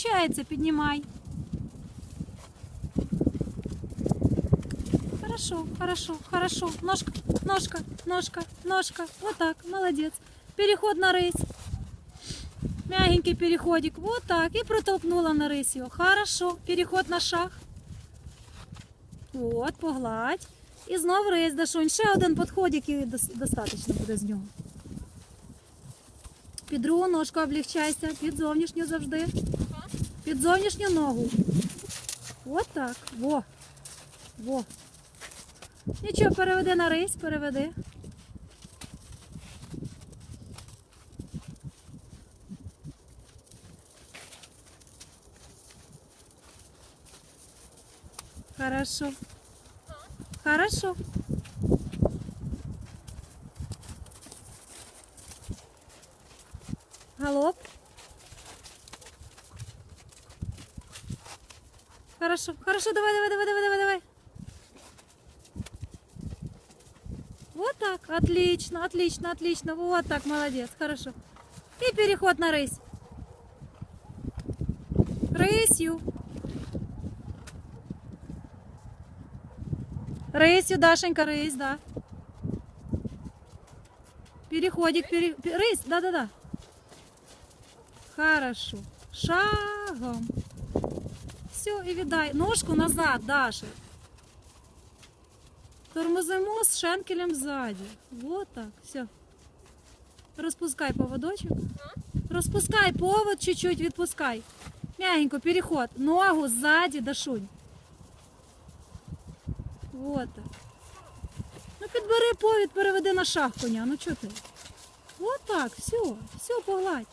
Получается, поднимай. Хорошо, хорошо, хорошо. Ножка, ножка, ножка, ножка. Вот так, молодец. Переход на рысь. Мягенький переходик. Вот так. И протолкнула на рысь его. Хорошо. Переход на шаг. От, погладь. І знов рейс, Дашунь. Ще один підходик і дос- достатньо буде з нього. Під другу ножку облегчайся, під зовнішню завжди. Під зовнішню ногу. От так. Во. Во. Нічого, переведи на рейс, переведи. Хорошо. Хорошо. Галоп. Хорошо, хорошо, давай, давай, давай, давай, давай, давай. Вот так, отлично, отлично, отлично. Вот так, молодец, хорошо. И переход на рысь. Рысью. Рысью, Дашенька, рысь, да. Переходик, пере... пе- рысь, да-да-да. Хорошо. Шагом. Все, и віддай. Ножку назад, Даша. Тормозимо з шенкелем ззаді. Вот так, все. Розпускай поводочок. Розпускай повод, чуть-чуть відпускай. Мягенько, переход. Ногу ззаді, Дашунь. Вот так. Ну підбери повід, переведи на шаг коня. Ну чого ти? Вот так, все, все, погладь.